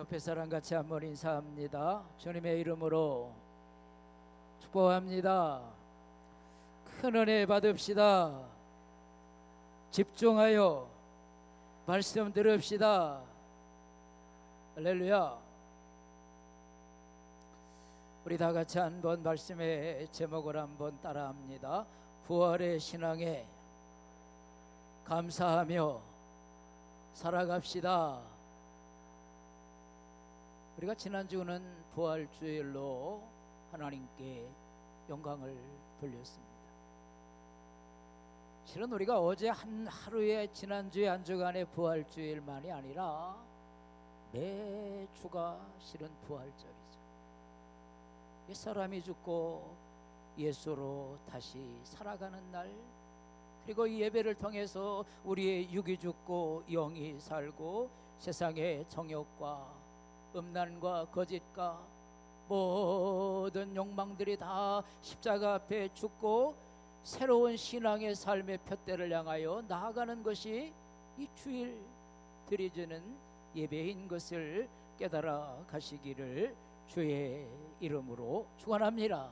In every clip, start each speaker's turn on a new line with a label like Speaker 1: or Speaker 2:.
Speaker 1: 옆에 사람 같이 한번 인사합니다. 주님의 이름으로 축복합니다. 큰 은혜 받읍시다. 집중하여 말씀 들읍시다. 할렐루야. 우리 다 같이 한번 말씀의 제목을 한번 따라합니다. 부활의 신앙에 감사하며 살아갑시다. 우리가 지난주는 부활주일로 하나님께 영광을 돌렸습니다. 실은 우리가 어제 한 하루에 지난주에 한 주간의 부활주일만이 아니라 매주가 실은 부활절이죠. 이 사람이 죽고 예수로 다시 살아가는 날 그리고 이 예배를 통해서 우리의 육이 죽고 영이 살고 세상의 정욕과 음란과 거짓과 모든 욕망들이 다 십자가 앞에 죽고 새로운 신앙의 삶의 푯대를 향하여 나아가는 것이 이 주일 드려지는 예배인 것을 깨달아 가시기를 주의 이름으로 축원합니다.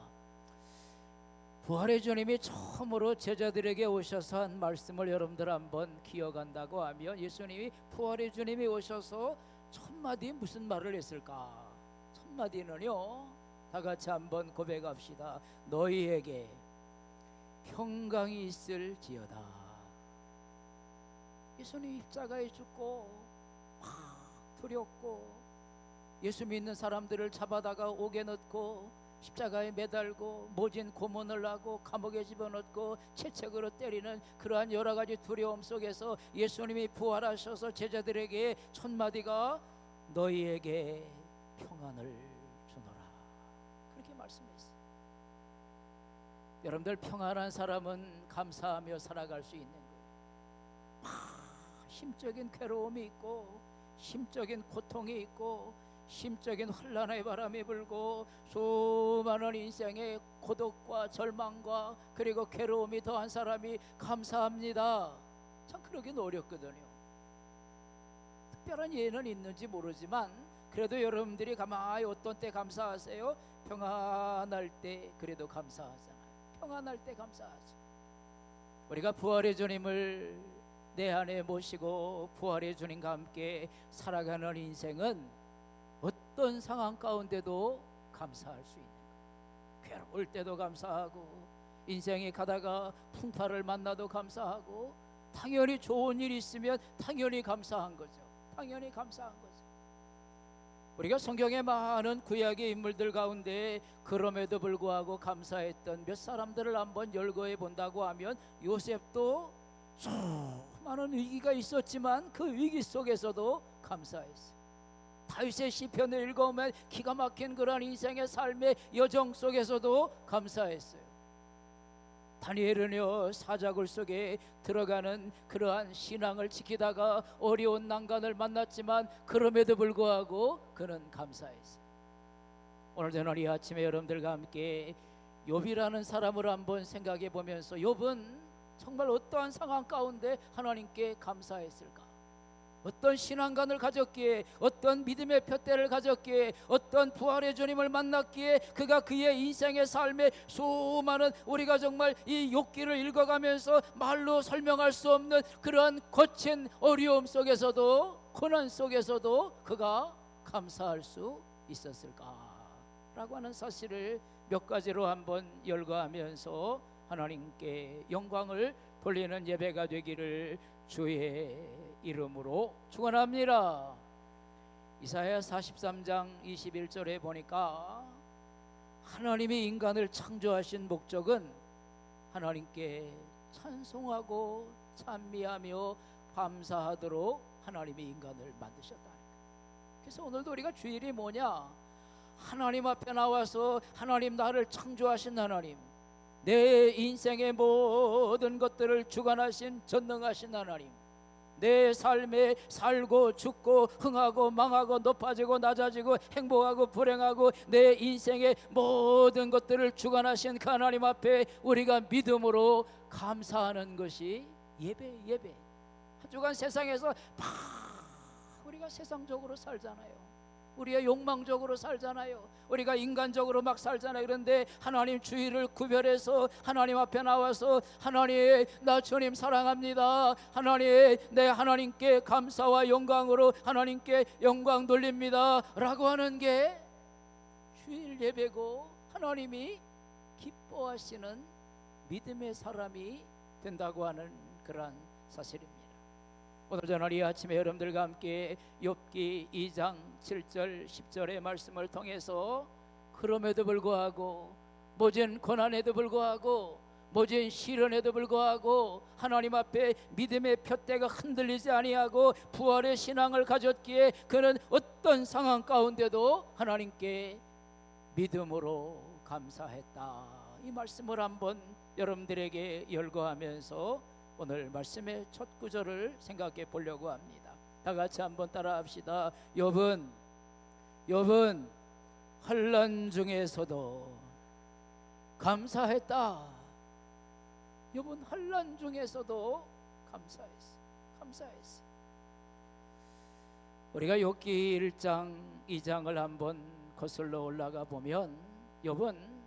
Speaker 1: 부활의 주님이 처음으로 제자들에게 오셔서 한 말씀을 여러분들 한번 기억한다고 하면 예수님이 부활의 주님이 오셔서 첫 마디 무슨 말을 했을까? 첫 마디는요. 다 같이 한번 고백합시다. 너희에게 평강이 있을지어다. 예수님 십자가에 죽고 막 두렵고 예수 믿는 사람들을 잡아다가 옥에 넣고 십자가에 매달고 모진 고문을 하고 감옥에 집어넣고 채찍으로 때리는 그러한 여러 가지 두려움 속에서 예수님이 부활하셔서 제자들에게 첫 마디가 너희에게 평안을 주노라 그렇게 말씀했어요. 여러분들 평안한 사람은 감사하며 살아갈 수 있는 거예요. 막 심적인 괴로움이 있고 심적인 고통이 있고 심적인 혼란의 바람이 불고 수많은 인생의 고독과 절망과 그리고 괴로움이 더한 사람이 감사합니다. 참 그러긴 어렵거든요. 특별한 예는 있는지 모르지만 그래도 여러분들이 가만히 어떤 때 감사하세요? 평안할 때 그래도 감사하잖아요. 평안할 때 감사하죠. 우리가 부활의 주님을 내 안에 모시고 부활의 주님과 함께 살아가는 인생은 어떤 상황 가운데도 감사할 수 있는 거예요. 괴로울 때도 감사하고 인생에 가다가 풍파를 만나도 감사하고 당연히 좋은 일이 있으면 당연히 감사한 거죠. 당연히 감사한 거죠. 우리가 성경의 많은 구약의 인물들 가운데 그럼에도 불구하고 감사했던 몇 사람들을 한번 열거해 본다고 하면 요셉도 수많은 위기가 있었지만 그 위기 속에서도 감사했어요. 다윗의 시편을 읽어보면 기가 막힌 그런 인생의 삶의 여정 속에서도 감사했어요. 다니엘은요 사자굴 속에 들어가는 그러한 신앙을 지키다가 어려운 난간을 만났지만 그럼에도 불구하고 그는 감사했어요. 오늘 저는 이 아침에 여러분들과 함께 욥이라는 사람을 한번 생각해 보면서 욥은 정말 어떠한 상황 가운데 하나님께 감사했을까? 어떤 신앙관을 가졌기에 어떤 믿음의 푯대를 가졌기에 어떤 부활의 주님을 만났기에 그가 그의 인생의 삶에 수많은 우리가 정말 이 욕기를 읽어가면서 말로 설명할 수 없는 그러한 거친 어려움 속에서도 고난 속에서도 그가 감사할 수 있었을까라고 하는 사실을 몇 가지로 한번 열거하면서 하나님께 영광을 돌리는 예배가 되기를 주의 이름으로 축원합니다. 이사야 43장 21절에 보니까 하나님이 인간을 창조하신 목적은 하나님께 찬송하고 찬미하며 감사하도록 하나님이 인간을 만드셨다. 그래서 오늘도 우리가 주일이 뭐냐? 하나님 앞에 나와서 하나님 나를 창조하신 하나님 내 인생의 모든 것들을 주관하신 전능하신 하나님 내 삶에 살고 죽고 흥하고 망하고 높아지고 낮아지고 행복하고 불행하고 내 인생의 모든 것들을 주관하신 그 하나님 앞에 우리가 믿음으로 감사하는 것이 예배 예배. 한 주간 세상에서 막 우리가 세상적으로 살잖아요 우리의 욕망적으로 살잖아요. 우리가 인간적으로 막 살잖아요. 그런데 하나님 주의를 구별해서 하나님 앞에 나와서 하나님 나 주님 사랑합니다. 하나님 내 하나님께 감사와 영광으로 하나님께 영광 돌립니다라고 하는 게 주일 예배고 하나님이 기뻐하시는 믿음의 사람이 된다고 하는 그러한 사실입니다. 오늘 저는 이 아침에 여러분들과 함께 욥기 2장 7절 10절의 말씀을 통해서 그럼에도 불구하고 모진 고난에도 불구하고 모진 시련에도 불구하고 하나님 앞에 믿음의 푯대가 흔들리지 아니하고 부활의 신앙을 가졌기에 그는 어떤 상황 가운데도 하나님께 믿음으로 감사했다. 이 말씀을 한번 여러분들에게 열거하면서 오늘 말씀의 첫 구절을 생각해 보려고 합니다. 다 같이 한번 따라합시다. 욥은 욥은 환란 중에서도 감사했다. 욥은 환란 중에서도 감사했어. 감사했어. 우리가 욥기 1장 2장을 한번 거슬러 올라가 보면 욥은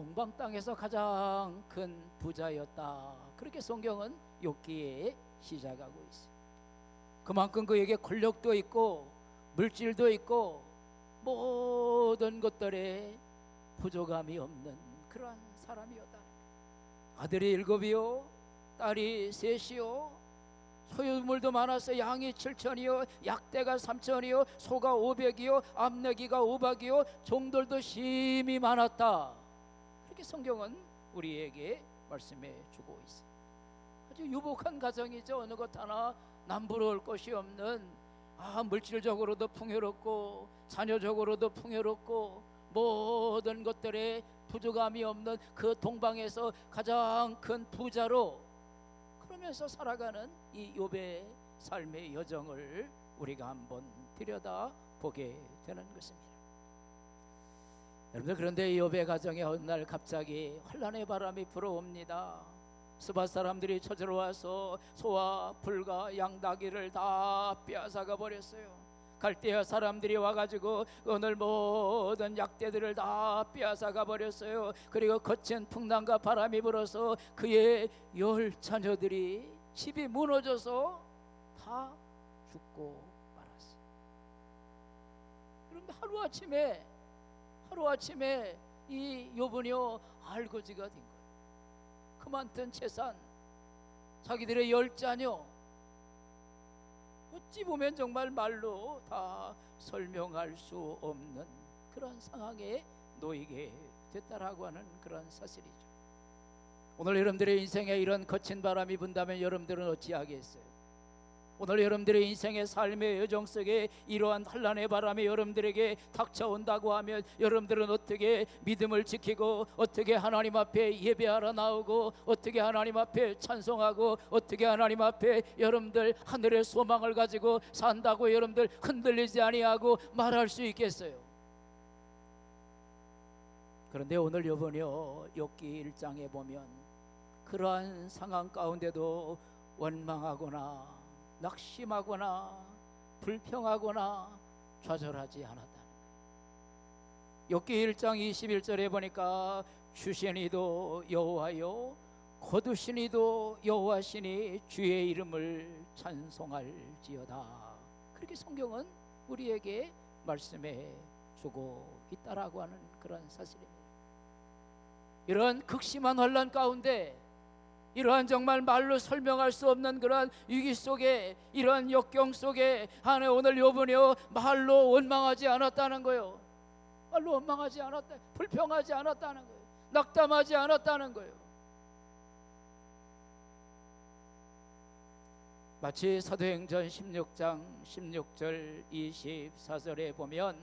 Speaker 1: 동방 땅에서 가장 큰 부자였다. 그렇게 성경은 욥기에 시작하고 있어요. 그만큼 그에게 권력도 있고 물질도 있고 모든 것들에 부족함이 없는 그러한 사람이었다는 거예요. 아들이 일곱이요, 딸이 셋이요, 소유물도 많아서 양이 칠천이요, 약대가 삼천이요, 소가 오백이요, 암내기가 오박이요, 종들도 심히 많았다. 그렇게 성경은 우리에게 말씀해 주고 있어요. 아주 유복한 가정이죠. 어느 것 하나 남부러울 것이 없는 아 물질적으로도 풍요롭고 자녀적으로도 풍요롭고 모든 것들에 부족함이 없는 그 동방에서 가장 큰 부자로 그러면서 살아가는 이 욥의 삶의 여정을 우리가 한번 들여다 보게 되는 것입니다. 여러분들 그런데 이 욥의 가정에 어느 날 갑자기 환란의 바람이 불어옵니다. 스바 사람들이 쳐들어 와서 소와 불과 양다기를 다 빼앗아가 버렸어요. 갈대아 사람들이 와가지고 오늘 모든 약대들을 다 빼앗아가 버렸어요. 그리고 거친 풍랑과 바람이 불어서 그의 열 자녀들이 집이 무너져서 다 죽고 말았어요. 그런데 하루 아침에 하루 아침에 이 요분이요 알거지가 된 거예요. 그만둔 재산, 자기들의 열 자녀. 어찌 보면 정말 말로 다 설명할 수 없는 그런 상황에 놓이게 됐다라고 하는 그런 사실이죠. 오늘 여러분들의 인생에 이런 거친 바람이 분다면 여러분들은 어찌하겠어요? 오늘 여러분들의 인생의 삶의 여정 속에 이러한 환란의 바람이 여러분들에게 닥쳐온다고 하면 여러분들은 어떻게 믿음을 지키고 어떻게 하나님 앞에 예배하러 나오고 어떻게 하나님 앞에 찬송하고 어떻게 하나님 앞에 여러분들 하늘의 소망을 가지고 산다고 여러분들 흔들리지 아니하고 말할 수 있겠어요. 그런데 오늘 요번요 욥기 1장에 보면 그러한 상황 가운데도 원망하거나 낙심하거나 불평하거나 좌절하지 않았다는 거예요. 욥기 1장 21절에 보니까 주신이도 여호와요 거두신이도 여호와시니 주의 이름을 찬송할지어다. 그렇게 성경은 우리에게 말씀해 주고 있다라고 하는 그런 사실입니다. 이런 극심한 환란 가운데 이러한 정말 말로 설명할 수 없는 그러한 위기 속에 이러한 역경 속에 하나 오늘 요번에요 말로 원망하지 않았다는 거요. 말로 원망하지 않았다. 불평하지 않았다는 거예요. 낙담하지 않았다는 거예요. 마치 사도행전 16장 16절 24절에 보면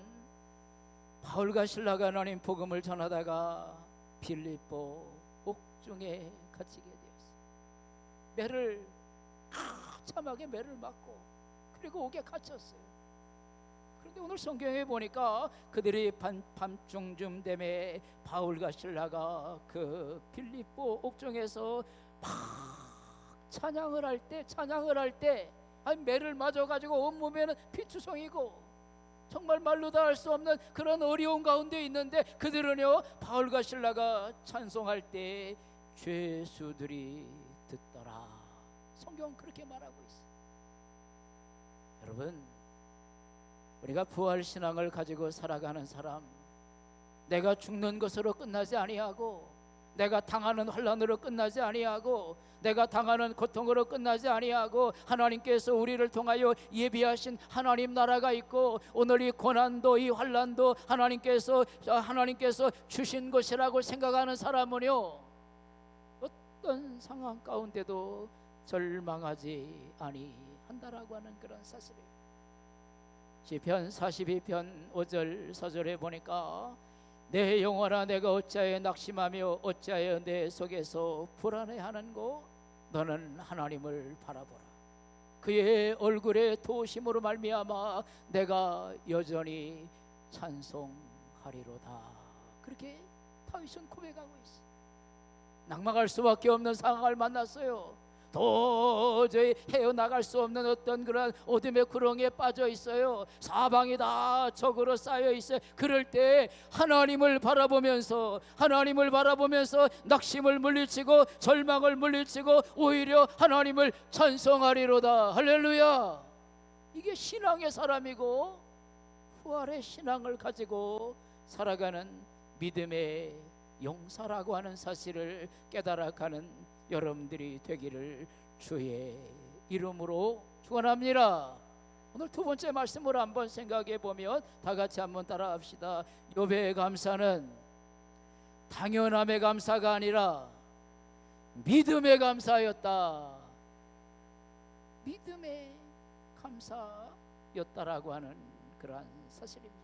Speaker 1: 바울과 신라가 하나님 복음을 전하다가 빌립보 옥중에 갇히게 매를 참하게 매를 맞고 그리고 옥에 갇혔어요. 그런데 오늘 성경에 보니까 그들이 밤, 밤중쯤 되에 바울과 신라가 그 빌립보 옥중에서 막 찬양을 할 때 찬양을 할 때 아니 매를 맞아 가지고 온몸에는 피투성이고 정말 말로 다 할 수 없는 그런 어려운 가운데 있는데 그들은요 바울과 신라가 찬송할 때 죄수들이. 성경 그렇게 말하고 있어. 여러분 우리가 부활 신앙을 가지고 살아가는 사람 내가 죽는 것으로 끝나지 아니하고 내가 당하는 환란으로 끝나지 아니하고 내가 당하는 고통으로 끝나지 아니하고 하나님께서 우리를 통하여 예비하신 하나님 나라가 있고 오늘 이 고난도 이 환란도 하나님께서 하나님께서 주신 것이라고 생각하는 사람은요 어떤 상황 가운데도 절망하지 아니한다라고 하는 그런 사실이에요. 시편 42편 5절 4절에 보니까 내 영혼아 내가 어찌하여 낙심하며 어찌하여 내 속에서 불안해하는고 너는 하나님을 바라보라. 그의 얼굴에 도심으로 말미암아 내가 여전히 찬송하리로다. 그렇게 다윗은 고백하고 있어 낙망할 수밖에 없는 상황을 만났어요 도저히 헤어나갈 수 없는 어떤 그런 어둠의 구렁이에 빠져 있어요. 사방이 다 적으로 쌓여 있어요. 그럴 때 하나님을 바라보면서 하나님을 바라보면서 낙심을 물리치고 절망을 물리치고 오히려 하나님을 찬송하리로다. 할렐루야. 이게 신앙의 사람이고 부활의 신앙을 가지고 살아가는 믿음의 용사라고 하는 사실을 깨달아가는 여러분들이 되기를 주의 이름으로 축원합니다. 오늘 두 번째 말씀을 한번 생각해 보면 다 같이 한번 따라합시다. 욥의 감사는 당연함의 감사가 아니라 믿음의 감사였다. 믿음의 감사였다라고 하는 그러한 사실입니다.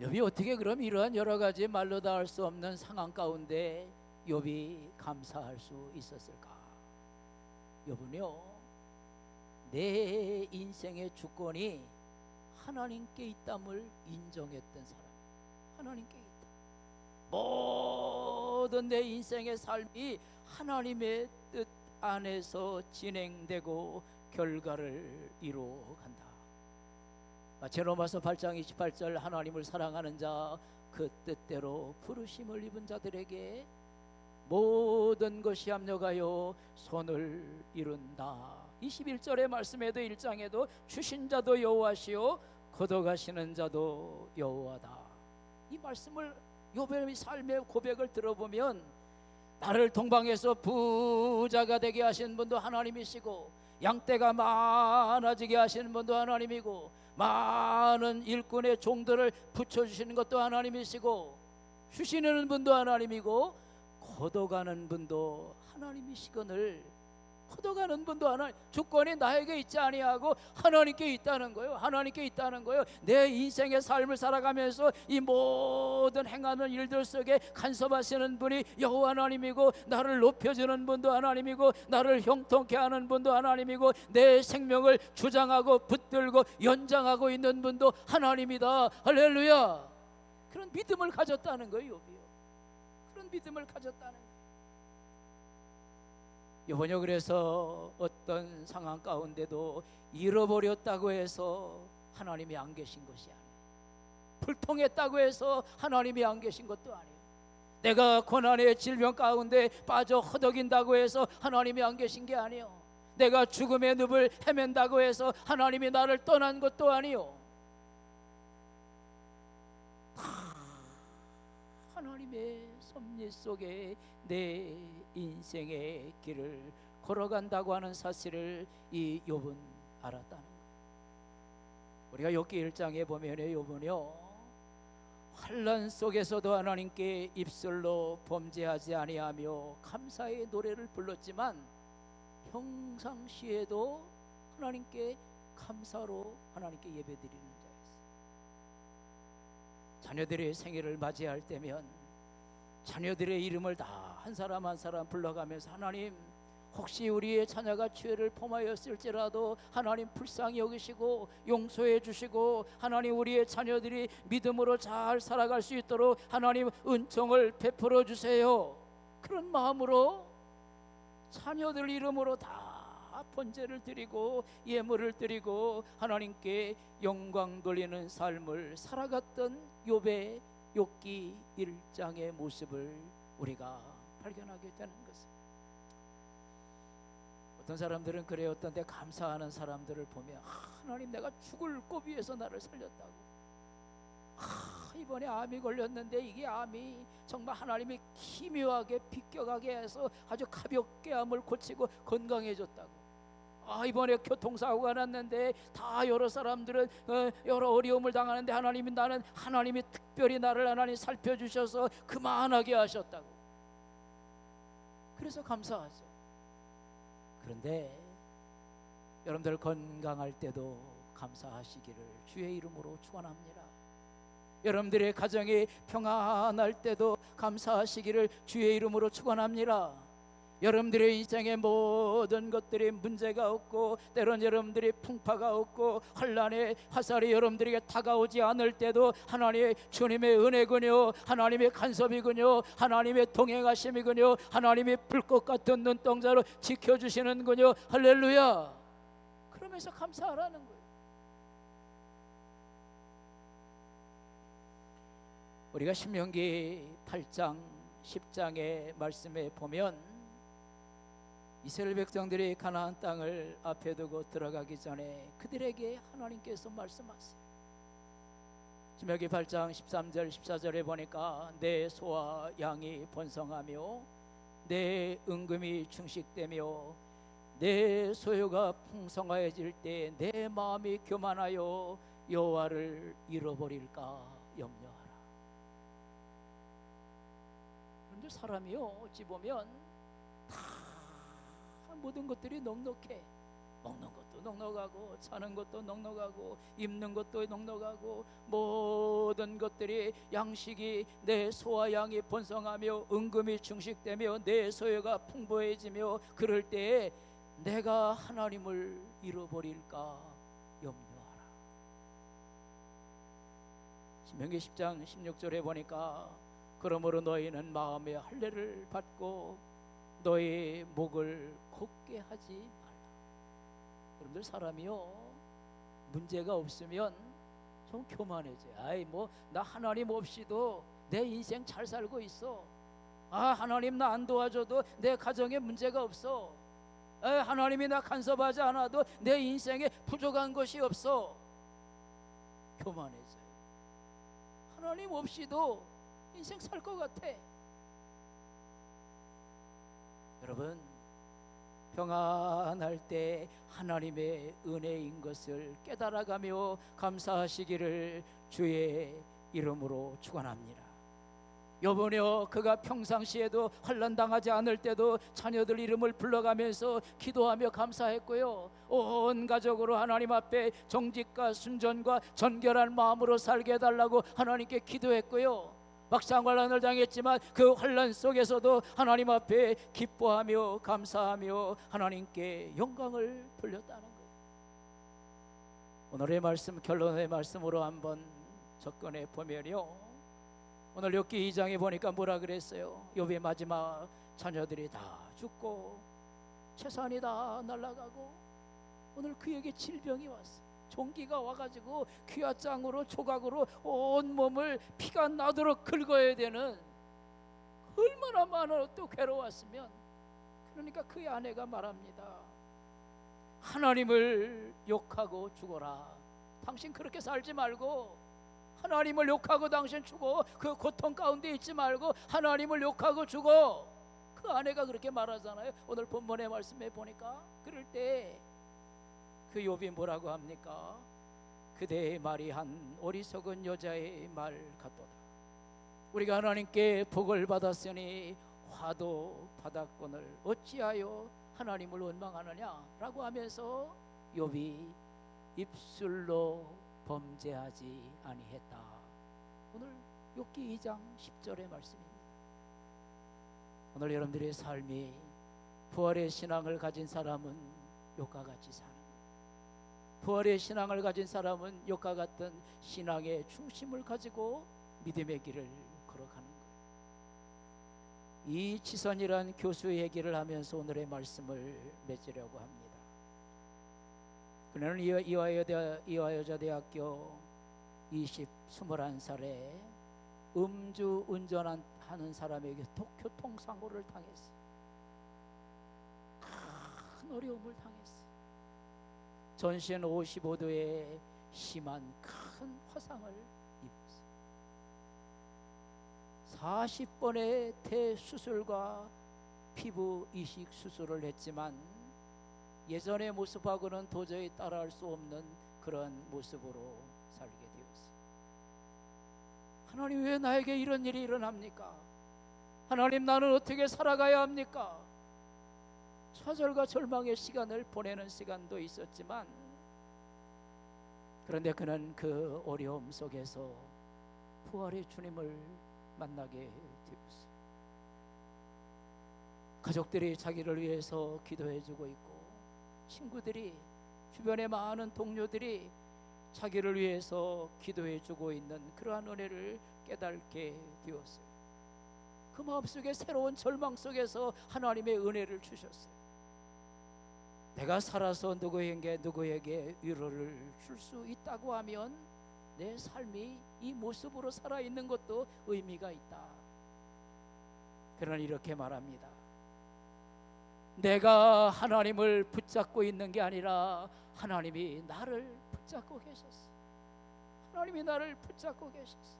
Speaker 1: 욥이 어떻게 그럼 이러한 여러 가지 말로 다 할 수 없는 상황 가운데 욥이 감사할 수 있었을까? 욥은요 내 인생의 주권이 하나님께 있담을 인정했던 사람. 하나님께 있다. 모든 내 인생의 삶이 하나님의 뜻 안에서 진행되고 결과를 이루어간다. 마치 로마서 8장 28절 하나님을 사랑하는 자 그 뜻대로 부르심을 입은 자들에게 모든 것이 합력하여 손을 이룬다. 21절의 말씀에도 1장에도 주신 자도 여호와시요 걷어가시는 자도 여호와다. 이 말씀을 요배의 삶의 고백을 들어보면 나를 동방에서 부자가 되게 하신 분도 하나님이시고 양떼가 많아지게 하시는 분도 하나님이고 많은 일꾼의 종들을 붙여주시는 것도 하나님이시고 주시는 분도 하나님이고 걷어가는 분도 하나님이시거늘 걷어가는 분도 하나 주권이 나에게 있지 아니하고 하나님께 있다는 거예요. 하나님께 있다는 거예요. 내 인생의 삶을 살아가면서 이 모든 행하는 일들 속에 간섭하시는 분이 여호와 하나님이고 나를 높여주는 분도 하나님이고 나를 형통케 하는 분도 하나님이고 내 생명을 주장하고 붙들고 연장하고 있는 분도 하나님이다. 할렐루야. 그런 믿음을 가졌다는 거예요. 욥이요. 믿음을 가졌다는 거예요. 이번에 그래서 어떤 상황 가운데도 잃어버렸다고 해서 하나님이 안 계신 것이 아니에요. 불통했다고 해서 하나님이 안 계신 것도 아니에요. 내가 고난의 질병 가운데 빠져 허덕인다고 해서 하나님이 안 계신 게 아니에요. 내가 죽음의 늪을 헤맨다고 해서 하나님이 나를 떠난 것도 아니요. 하나님의 섭리 속에 내 인생의 길을 걸어간다고 하는 사실을 이 욥은 알았다는 거예요. 우리가 욥기 1장에 보면 욥은요 환란 속에서도 하나님께 입술로 범죄하지 아니하며 감사의 노래를 불렀지만 평상시에도 하나님께 감사로 하나님께 예배드리는 자였어요. 자녀들의 생일을 맞이할 때면 자녀들의 이름을 다 한 사람 한 사람 불러가면서 하나님 혹시 우리의 자녀가 죄를 범하였을지라도 하나님 불쌍히 여기시고 용서해 주시고 하나님 우리의 자녀들이 믿음으로 잘 살아갈 수 있도록 하나님 은총을 베풀어 주세요. 그런 마음으로 자녀들 이름으로 다다 번제를 드리고 예물을 드리고 하나님께 영광 돌리는 삶을 살아갔던 욥의 욥기 1장의 모습을 우리가 발견하게 되는 것입니다. 어떤 사람들은 때 감사하는 사람들을 보면 아, 하나님 내가 죽을 고비에서 나를 살렸다고. 아, 이번에 암이 걸렸는데 이게 암이 정말 하나님이 기묘하게 비껴가게 해서 아주 가볍게 암을 고치고 건강해졌다고. 아 이번에 교통사고가 났는데 다 여러 사람들은 어, 여러 어려움을 당하는데 하나님이 나는 하나님이 특별히 나를 하나님 살펴주셔서 그만하게 하셨다고. 그래서 감사하죠. 그런데 여러분들 건강할 때도 감사하시기를 주의 이름으로 축원합니다. 여러분들의 가정이 평안할 때도 감사하시기를 주의 이름으로 축원합니다. 여러분들의 인생의 모든 것들이 문제가 없고 때론 여러분들이 풍파가 없고 환란의 화살이 여러분들에게 다가오지 않을 때도 하나님의 주님의 은혜군요. 하나님의 간섭이군요. 하나님의 동행하심이군요. 하나님의 불꽃 같은 눈동자로 지켜주시는군요. 할렐루야. 그러면서 감사하라는 거예요. 우리가 신명기 8장 10장의 말씀에 보면 이스라엘 백성들이 가나안 땅을 앞에 두고 들어가기 전에 그들에게 하나님께서 말씀하세요. 신명기 8장 13절 14절에 보니까 내 소와 양이 번성하며 내 은금이 충식되며 내 소유가 풍성하여질 때 내 마음이 교만하여 여호와를 잃어버릴까 염려하라. 그런데 사람이요 어찌 보면 다 모든 것들이 넉넉해. 먹는 것도 넉넉하고 자는 것도 넉넉하고 입는 것도 넉넉하고 모든 것들이 양식이 내 소와 양이 번성하며 은금이 충식되며 내 소유가 풍부해지며 그럴 때에 내가 하나님을 잃어버릴까 염려하라. 신명기 10장 16절에 보니까 그러므로 너희는 마음의 할례를 받고 너희 목을 곱게 하지 말라. 여러분들 사람이요 문제가 없으면 좀 교만해져. 아이 뭐 나 하나님 없이도 내 인생 잘 살고 있어. 아 하나님 나 안 도와줘도 내 가정에 문제가 없어. 아, 하나님이 나 간섭하지 않아도 내 인생에 부족한 것이 없어. 교만해져요. 하나님 없이도 인생 살 것 같아. 여러분 평안할 때 하나님의 은혜인 것을 깨달아가며 감사하시기를 주의 이름으로 축원합니다. 여보여 그가 평상시에도 환란 당하지 않을 때도 자녀들 이름을 불러가면서 기도하며 감사했고요. 온 가족으로 하나님 앞에 정직과 순전과 정결한 마음으로 살게 해달라고 하나님께 기도했고요. 막상 환란을 당했지만 그 환란 속에서도 하나님 앞에 기뻐하며 감사하며 하나님께 영광을 돌렸다는 거예요. 오늘의 말씀 결론의 말씀으로 한번 접근해 보면요. 오늘 욥기 2장에 보니까 뭐라 그랬어요? 욥의 마지막 자녀들이 다 죽고 재산이 다 날아가고 오늘 그에게 질병이 왔어. 종기가 와가지고 귀화장으로 조각으로 온 몸을 피가 나도록 긁어야 되는 얼마나 많은 또 괴로웠으면 그러니까 그의 아내가 말합니다. 하나님을 욕하고 죽어라. 당신 그렇게 살지 말고 하나님을 욕하고 당신 죽어 그 고통 가운데 있지 말고 하나님을 욕하고 죽어 그 아내가 그렇게 말하잖아요 오늘 본문의 말씀에 보니까 그럴 때 그 욥이 뭐라고 합니까 그대의 말이 한 어리석은 여자의 말 같도다 우리가 하나님께 복을 받았으니 화도 받았건을 어찌하여 하나님을 원망하느냐라고 하면서 욥이 입술로 범죄하지 아니했다. 오늘 욥기 2장 10절의 말씀입니다. 오늘 여러분들의 삶이 부활의 신앙을 가진 사람은 욥과 같이 거예요. 부활의 신앙을 가진 사람은 욥과 같은 신앙의 중심을 가지고 믿음의 길을 걸어가는 거예요. 이 지선이란 교수의 얘기를 하면서 오늘의 말씀을 맺으려고 합니다. 그는 이화여자대학교 20 21살에 음주 운전하는 사람에게 도- 교통사고를 당했어. 큰 어려움을 당했어. 전신 55도의 심한 큰 화상을 입었어. 40번의 대수술과 피부 이식 수술을 했지만 예전의 모습하고는 도저히 따라할 수 없는 그런 모습으로 살게 되었어요. 하나님 왜 나에게 이런 일이 일어납니까? 하나님 나는 어떻게 살아가야 합니까? 좌절과 절망의 시간을 보내는 시간도 있었지만 그런데 그는 그 어려움 속에서 부활의 주님을 만나게 되었어요. 가족들이 자기를 위해서 기도해 주고 있고 친구들이 주변의 많은 동료들이 자기를 위해서 기도해 주고 있는 그러한 은혜를 깨닫게 되었어요. 그 마음속에 새로운 절망 속에서 하나님의 은혜를 주셨어요. 내가 살아서 누구에게 누구에게 위로를 줄 수 있다고 하면 내 삶이 이 모습으로 살아 있는 것도 의미가 있다. 그러나 이렇게 말합니다. 내가 하나님을 붙잡고 있는 게 아니라 하나님이 나를 붙잡고 계셨어. 하나님이 나를 붙잡고 계셨어.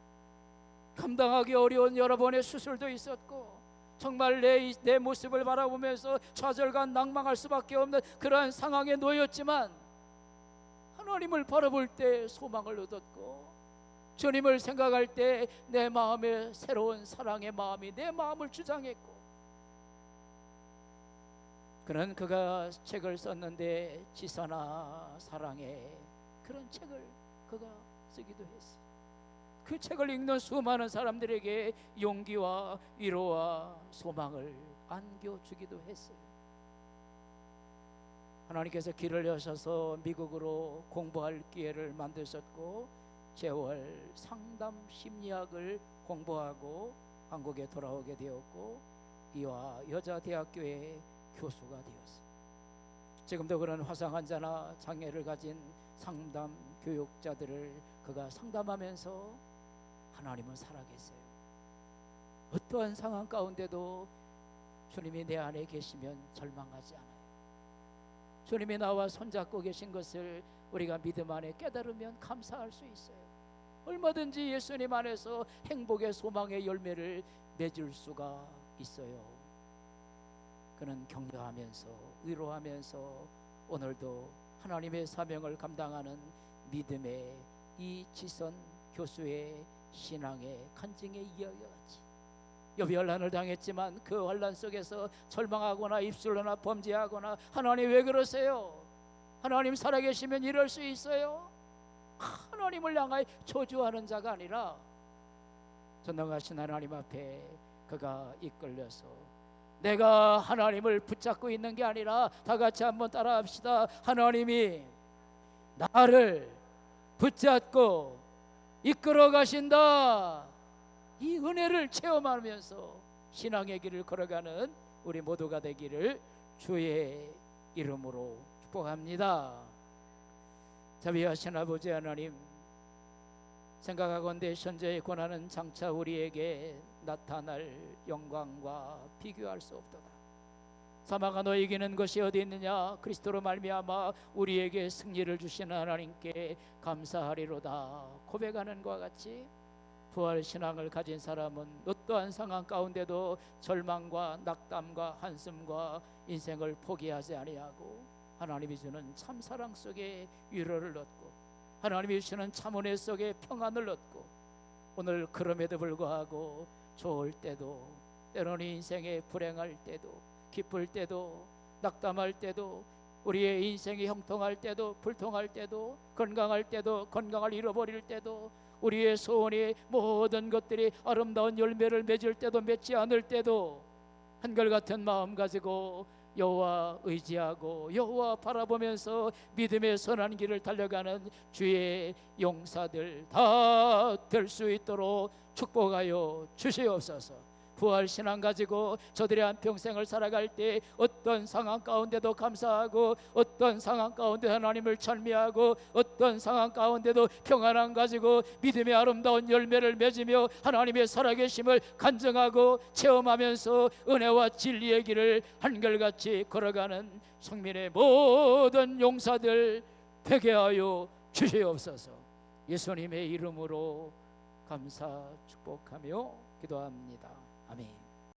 Speaker 1: 감당하기 어려운 여러 번의 수술도 있었고 정말 내, 내 모습을 바라보면서 좌절과 낭망할 수밖에 없는 그러한 상황에 놓였지만 하나님을 바라볼 때 소망을 얻었고 주님을 생각할 때 내 마음에 새로운 사랑의 마음이 내 마음을 주장했고 그는 그가 책을 썼는데 지사나 사랑의 그런 책을 그가 쓰기도 했어요. 그 책을 읽는 수많은 사람들에게 용기와 위로와 소망을 안겨주기도 했어요. 하나님께서 길을 여셔서 미국으로 공부할 기회를 만드셨고 재월 상담 심리학을 공부하고 한국에 돌아오게 되었고 이와 여자 대학교의 교수가 되었어요. 지금도 그런 화상 환자나 장애를 가진 상담 교육자들을 그가 상담하면서 하나님은 살아계세요. 어떠한 상황 가운데도 주님이 내 안에 계시면 절망하지 않아요. 주님이 나와 손잡고 계신 것을 우리가 믿음 안에 깨달으면 감사할 수 있어요. 얼마든지 예수님 안에서 행복의 소망의 열매를 맺을 수가 있어요. 그는 격려하면서 위로하면서 오늘도 하나님의 사명을 감당하는 믿음의 이 지선 교수의 신앙의 이야기와 같이 여비 환란을 당했지만 그 환란 속에서 절망하거나 입술로나 범죄하거나 하나님 왜 그러세요? 하나님 살아계시면 이럴 수 있어요? 하나님을 향하여 저주하는 자가 아니라 전능하신 하나님 앞에 그가 이끌려서 내가 하나님을 붙잡고 있는 게 아니라 다 같이 한번 따라합시다. 하나님이 나를 붙잡고 이끌어 가신다. 이 은혜를 체험하면서 신앙의 길을 걸어가는 우리 모두가 되기를 주의 이름으로 축복합니다. 자비하신 아버지 하나님 생각하건대 현재의 고난은 장차 우리에게 나타날 영광과 비교할 수 없도다. 사망아 너 이기는 것이 어디 있느냐? 그리스도로 말미암아 우리에게 승리를 주시는 하나님께 감사하리로다. 고백하는 것과 같이 부활 신앙을 가진 사람은 어떠한 상황 가운데도 절망과 낙담과 한숨과 인생을 포기하지 아니하고 하나님이 주는 참 사랑 속에 위로를 얻고 하나님이 주시는 참 은혜 속에 평안을 얻고 오늘 그럼에도 불구하고 좋을 때도 때로는 인생에 불행할 때도 기쁠 때도 낙담할 때도 우리의 인생이 형통할 때도 불통할 때도 건강할 때도 건강을 잃어버릴 때도 우리의 소원이 모든 것들이 아름다운 열매를 맺을 때도 맺지 않을 때도 한결같은 마음 가지고 여호와 의지하고 여호와 바라보면서 믿음의 선한 길을 달려가는 주의 용사들 다 될 수 있도록 축복하여 주시옵소서. 부활 신앙 가지고 저들의 한 평생을 살아갈 때 어떤 상황 가운데도 감사하고 어떤 상황 가운데 하나님을 찬미하고 어떤 상황 가운데도 평안함 가지고 믿음의 아름다운 열매를 맺으며 하나님의 살아계심을 간증하고 체험하면서 은혜와 진리의 길을 한결같이 걸어가는 성민의 모든 용사들 되게 하여 주시옵소서. 예수님의 이름으로 감사 축복하며 기도합니다. 아멘.